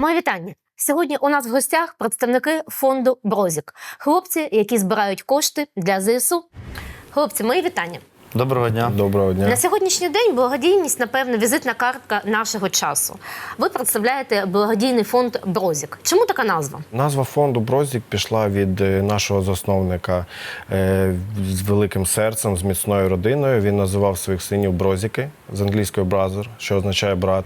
Моє вітання. Сьогодні у нас в гостях представники фонду Брозік, хлопці, які збирають кошти для ЗСУ. Хлопці, мої вітання. Доброго дня. Доброго дня. На сьогоднішній день благодійність, напевно, візитна картка нашого часу. Ви представляєте благодійний фонд Брозік. Чому така назва? Назва фонду Брозік пішла від е, нашого засновника е, з великим серцем, з міцною родиною. Він називав своїх синів Брозіки з англійської brother, що означає брат.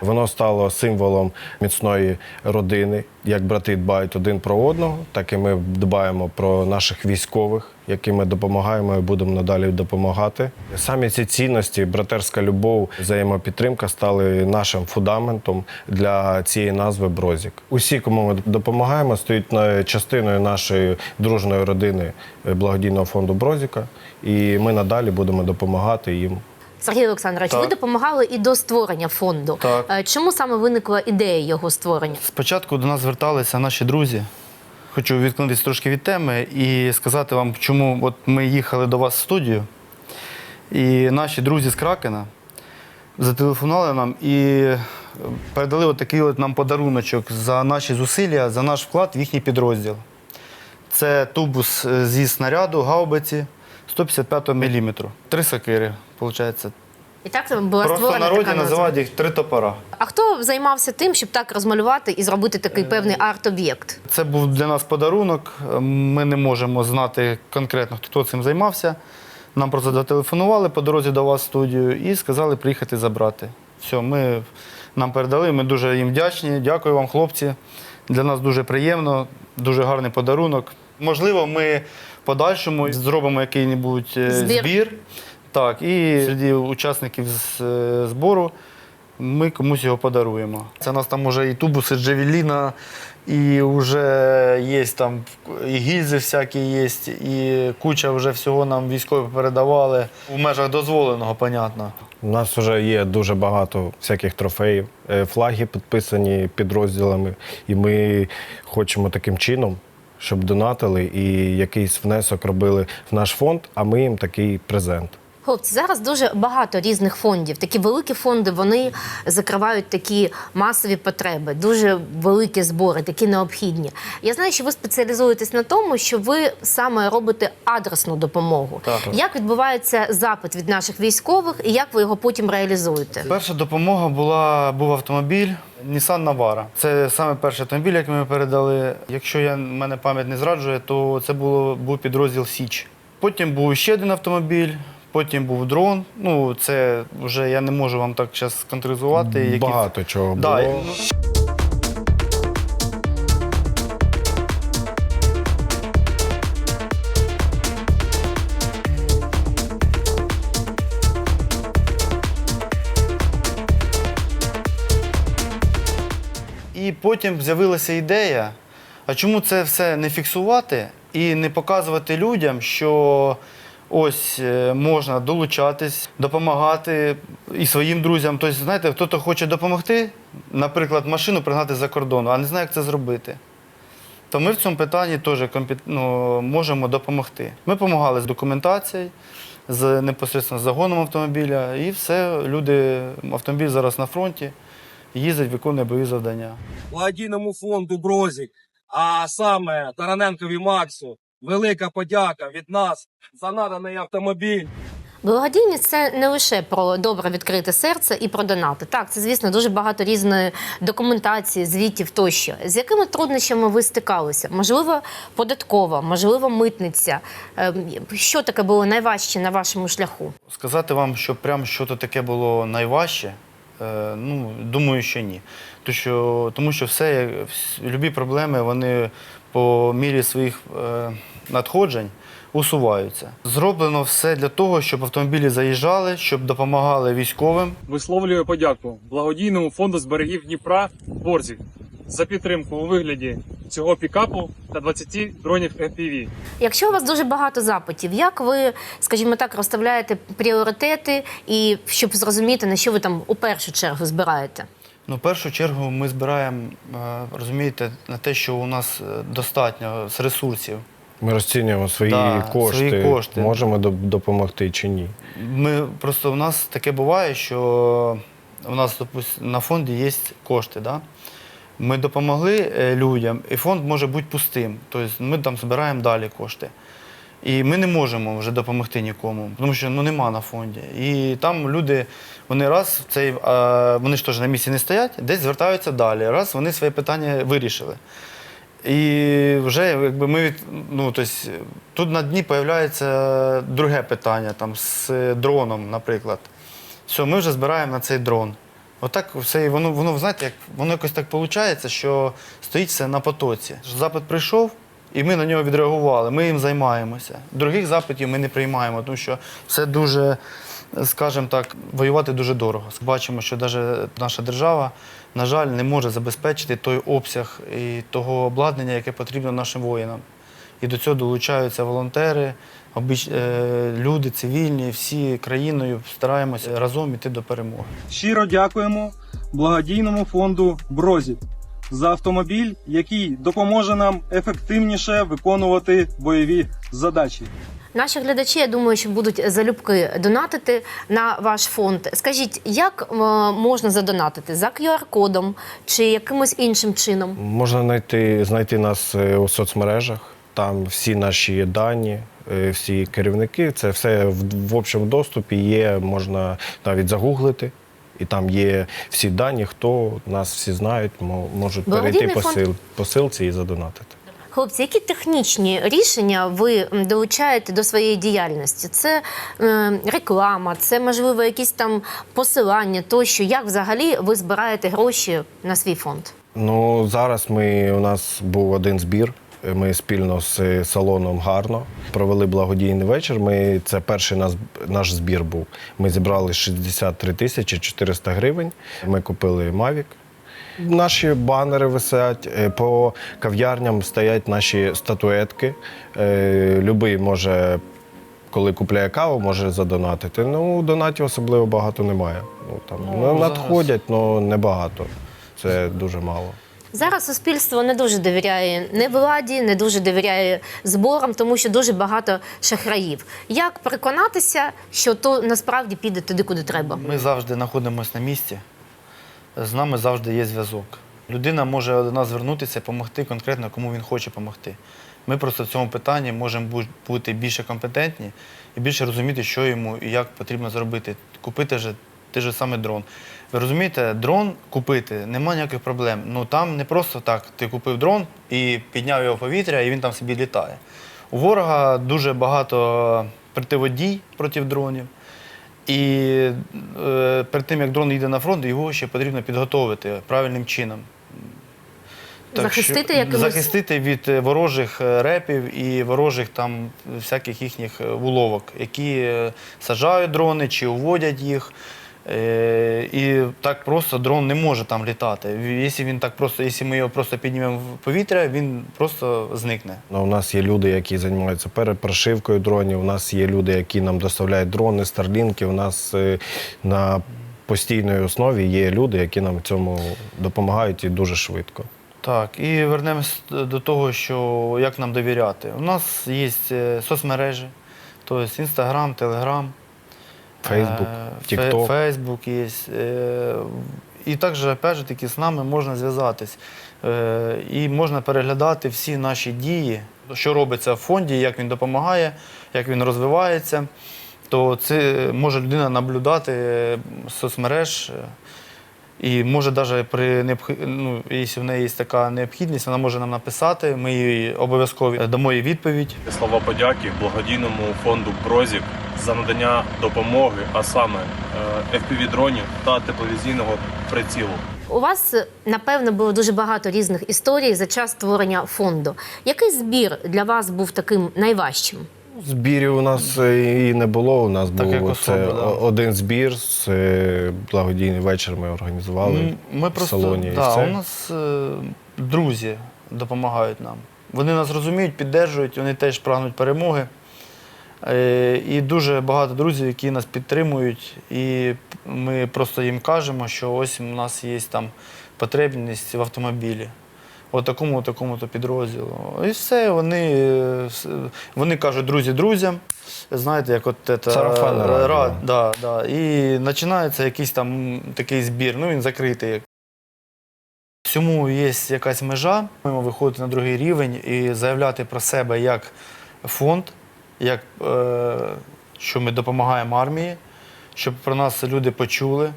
Воно стало символом міцної родини. Як брати дбають один про одного, так і ми дбаємо про наших військових, яким ми допомагаємо і будемо надалі допомагати. Самі ці цінності, братерська любов, взаємопідтримка стали нашим фундаментом для цієї назви Брозік. Усі, кому ми допомагаємо, стають частиною нашої дружної родини благодійного фонду Брозіка, і ми надалі будемо допомагати їм. Сергій Олександрович, Так. ви допомагали і до створення фонду. Так. Е, Чому саме виникла ідея його створення? Спочатку до нас зверталися наші друзі. Хочу відклонитися трошки від теми і сказати вам, чому от ми їхали до вас в студію, і наші друзі з Кракена зателефонували нам і передали от такий от нам подаруночок за наші зусилля, за наш вклад в їхній підрозділ. Це тубус е, зі снаряду, гаубиці 155 мм. Три сокири, виходить. І так була Просто в створена народі така назва. називають їх три топора. А хто займався тим, щоб так розмалювати і зробити такий певний арт-об'єкт? Це був для нас подарунок. Ми не можемо знати конкретно, хто цим займався. Нам просто зателефонували по дорозі до вас в студію і сказали приїхати забрати. Все, ми нам передали. Ми дуже їм вдячні. Дякую вам, хлопці. Для нас дуже приємно, дуже гарний подарунок. Можливо, ми подальшому зробимо який-небудь е, Збір. збір. Так, і серед учасників з е, збору ми комусь його подаруємо. Це у нас там вже і тубуси Джавеліна, і вже є там і гільзи всякі є, і куча вже всього нам військові передавали. В межах дозволеного, понятно. У нас вже є дуже багато всяких трофеїв, е, флаги підписані підрозділами, і ми хочемо таким чином, щоб донатили і якийсь внесок робили в наш фонд, а ми їм такий презент. Хлопці, зараз дуже багато різних фондів. Такі великі фонди вони закривають такі масові потреби, дуже великі збори, такі необхідні. Я знаю, що ви спеціалізуєтесь на тому, що ви саме робите адресну допомогу. Так. Як відбувається запит від наших військових і як ви його потім реалізуєте? Перша допомога була був автомобіль Nissan Navara. Це саме перший автомобіль, який ми передали. Якщо я мене пам'ять не зраджує, то це було був підрозділ Січ. Потім був ще один автомобіль. Потім був дрон. Ну, це вже я не можу вам так зараз конкретизувати. які- Багато чого Да, було. ну, І потім з'явилася ідея, а чому це все не фіксувати і не показувати людям, що ось е, можна долучатись, допомагати і своїм друзям. Тобто, знаєте, хто-то хоче допомогти, наприклад, машину пригнати за кордону, а не знає, як це зробити. То ми в цьому питанні теж ну, можемо допомогти. Ми допомагали з документацією, з непосередньо з загоном автомобіля, і все, люди, автомобіль зараз на фронті, їздить, виконує бойові завдання. благодійному фонду Брозік, а саме Тараненкові Максу. Велика подяка від нас за наданий автомобіль. Благодійність це не лише про добре відкрите серце і про донати. Так, це звісно дуже багато різної документації, звітів тощо. З якими труднощами ви стикалися? Можливо, податкова, можливо, митниця. Ем, Що таке було найважче на вашому шляху? Сказати вам, що прям щось таке було найважче, е, ну, думаю, що ні. Тому що, тому що все, любі проблеми, вони по мірі своїх е, надходжень усуваються. Зроблено все для того, щоб автомобілі заїжджали, щоб допомагали військовим. Висловлюю подяку благодійному фонду з берегів Дніпра Борзік за підтримку у вигляді цього пікапу та 20 дронів FPV. Якщо у вас дуже багато запитів, як ви, скажімо так, розставляєте пріоритети і щоб зрозуміти, на що ви там у першу чергу збираєте? Ну, в першу чергу ми збираємо, е, розумієте, на те, що у нас е, достатньо з ресурсів. Ми розцінюємо свої, Да, кошти, свої кошти. можемо доп- допомогти чи ні. Ми просто у нас таке буває, що у нас допустим, на фонді є кошти, да? Ми допомогли е, людям, і фонд може бути пустим. Тобто ми там збираємо далі кошти. І ми не можемо вже допомогти нікому, тому що ну, нема на фонді. І там люди, вони раз цей, вони ж теж на місці не стоять, десь звертаються далі. Раз вони своє питання вирішили. І вже якби ми від, ну, тобто, тут на дні з'являється друге питання там, з дроном, наприклад. Все, ми вже збираємо на цей дрон. Отак все, воно, воно, знаєте, як, воно якось так виходить, що стоїть все на потоці. Запит прийшов, і ми на нього відреагували. Ми їм займаємося. Других запитів ми не приймаємо, тому що це дуже, скажімо так, воювати дуже дорого. Бачимо, що навіть наша держава, на жаль, не може забезпечити той обсяг і того обладнання, яке потрібно нашим воїнам. І до цього долучаються волонтери, обич... е, люди цивільні, всі країною стараємося разом іти до перемоги. Щиро дякуємо благодійному фонду Брозі за автомобіль, який допоможе нам ефективніше виконувати бойові задачі. Наші глядачі, я думаю, що будуть залюбки донатити на ваш фонд. Скажіть, як е, можна задонатити? За QR-кодом чи якимось іншим чином? Можна знайти, знайти нас е, у соцмережах. Там всі наші дані, е, всі керівники, це все в, в общому доступі є, можна навіть загуглити. І там є всі дані, хто нас всі знають, мо- можуть перейти по, фонд- сил, силці і задонатити. Хлопці, які технічні рішення ви долучаєте до своєї діяльності? Це е, реклама, це можливо якісь там посилання, тощо. Як взагалі ви збираєте гроші на свій фонд? Ну зараз ми у нас був один збір. Ми спільно з салоном гарно провели благодійний вечір. Ми це перший наш, наш збір був. Ми зібрали 63 тисячі 400 гривень. Ми купили Mavic. Наші банери висять, е, по кав'ярням стоять наші статуетки. Е, Любий може, коли купляє каву, може задонатити. Ну, донатів особливо багато немає. Ну, там, Ну, ну, надходять, але небагато. Це дуже мало. Зараз суспільство не дуже довіряє не владі, не дуже довіряє зборам, тому що дуже багато шахраїв. Як переконатися, що то насправді піде туди, куди треба? Ми завжди знаходимося на місці, з нами завжди є зв'язок. Людина може до нас звернутися допомогти конкретно, кому він хоче допомогти. Ми просто в цьому питанні можемо бути більше компетентні і більше розуміти, що йому і як потрібно зробити. Купити же той же самий дрон. Ви розумієте, дрон купити немає ніяких проблем. Ну там не просто так. Ти купив дрон і підняв його в повітря, і він там собі літає. У ворога дуже багато противодій проти дронів. І е, перед тим, як дрон йде на фронт, його ще потрібно підготовити правильним чином. Захистити що, якимось- захистити від е, ворожих е, репів і ворожих там всяких їхніх е, уловок, які саджають дрони чи уводять їх. Е, І так просто дрон не може там літати. Якщо він так просто, якщо ми його просто піднімемо в повітря, він просто зникне. Ну, У нас є люди, які займаються перепрошивкою дронів. У нас є люди, які нам доставляють дрони, старлінки. У нас е, на постійній основі є люди, які нам в цьому допомагають і дуже швидко. Так, і вернемось до того, що як нам довіряти. У нас є е, соцмережі, тобто Інстаграм, Телеграм, Фейсбук, е, Тікток. Фейсбук є. е, І також, опять же, таки, з нами можна зв'язатись. Е, І можна переглядати всі наші дії, що робиться в фонді, як він допомагає, як він розвивається. То це може людина наблюдати е, соцмереж. е, і може навіть при необх... ну, якщо в неї є така необхідність, вона може нам написати. Ми їй обов'язково дамо їй відповідь. Слова подяки благодійному фонду Прозік за надання допомоги, а саме е, FPV-дронів та тепловізійного прицілу. У вас е, напевно було дуже багато різних історій за час створення фонду. Який збір для вас був таким найважчим? Збірів у нас е, і не було. У нас Так, був особи, це да. один збір, з, благодійний вечір ми організували Ми в просто, салоні. і все. у нас друзі допомагають нам. Вони нас розуміють, піддержують, вони теж прагнуть перемоги. Е, І дуже багато друзів, які нас підтримують, і ми просто їм кажемо, що ось у нас є там потребність в автомобілі. От такому, такому то підрозділу. І все, вони, е, вони кажуть друзі друзям. Знаєте, як от це, Сарафанне радіо. ра- да, да. І починається якийсь там такий збір, ну він закритий. всьому є якась межа. Ми маємо виходити на другий рівень і заявляти про себе як фонд, як е, що ми допомагаємо армії, щоб про нас люди почули.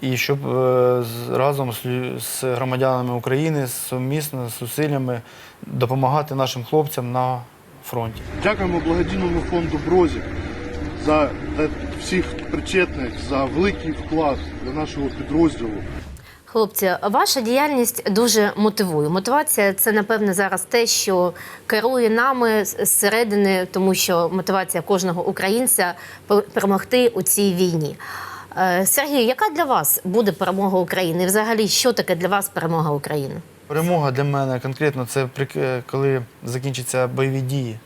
І щоб е, разом з, з громадянами України сумісно з зусиллями допомагати нашим хлопцям на фронті. Дякуємо благодійному фонду Брозік за е, всіх причетних за великий вклад для нашого підрозділу. Хлопці, ваша діяльність дуже мотивує. Мотивація це напевне зараз те, що керує нами зсередини, тому що мотивація кожного українця пер- перемогти у цій війні. Е, Сергій, яка для вас буде перемога України? Взагалі, що таке для вас перемога України? Перемога для мене конкретно це е, коли закінчаться бойові дії.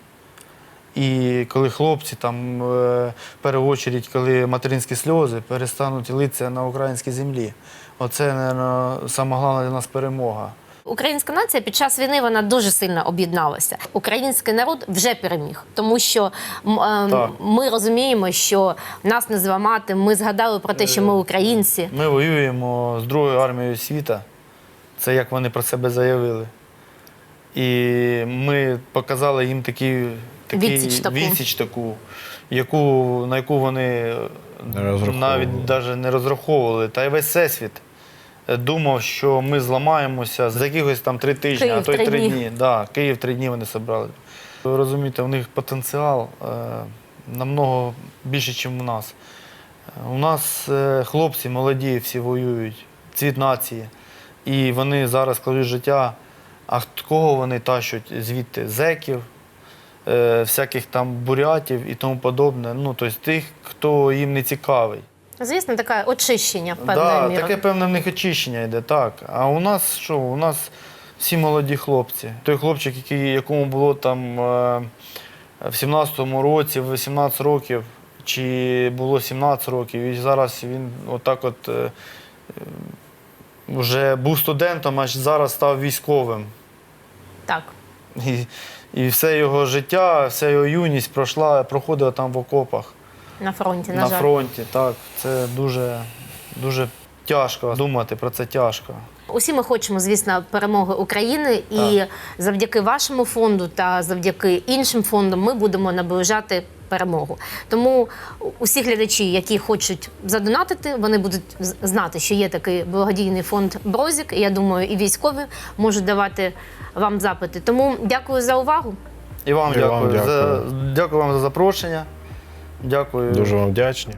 І коли хлопці там, е, чергу, коли материнські сльози перестануть литися на українській землі. Оце, мабуть, саме головне для нас перемога. Українська нація під час війни вона дуже сильно об'єдналася. Український народ вже переміг, тому що е, ми розуміємо, що нас не зламати. Ми згадали про те, що ми українці. Ми воюємо з Другою армією світу. Це як вони про себе заявили. І ми показали їм такі, такі Відсіч таку. відсіч таку, яку, на яку вони навіть навіть не розраховували. Та й весь всесвіт думав, що ми зламаємося за якихось там три тижні, Київ а то й три дні. дні. Да, Київ три дні вони зібрали. Ви розумієте, у них потенціал е, намного більше, ніж у нас. У нас е, хлопці молоді, всі воюють, цвіт нації. І вони зараз кладуть життя. А кого вони тащать звідти? Зеків, е, всяких там бурятів і тому подобне. Ну, тобто тих, хто їм не цікавий. Звісно, таке очищення певною Да, таке певне в них очищення йде, так. А у нас що? У нас всі молоді хлопці. Той хлопчик, який, якому було там е, в 17-му році, в 18 років, чи було 17 років, і зараз він отак от. Е, вже був студентом, аж зараз став військовим. Так. І, і все його життя, вся його юність пройшла, проходила там в окопах На фронті, на, на жаль. фронті. Так, це дуже, дуже тяжко думати про це тяжко. Усі ми хочемо, звісно, перемоги України, і завдяки вашому фонду та завдяки іншим фондам ми будемо наближати перемогу. Тому усі глядачі, які хочуть задонатити, вони будуть з- знати, що є такий благодійний фонд Брозік. І я думаю, і військові можуть давати вам запити. Тому дякую за увагу. І вам І вам дякую. За, дякую. дякую вам за запрошення. Дякую. Дуже вам вдячні.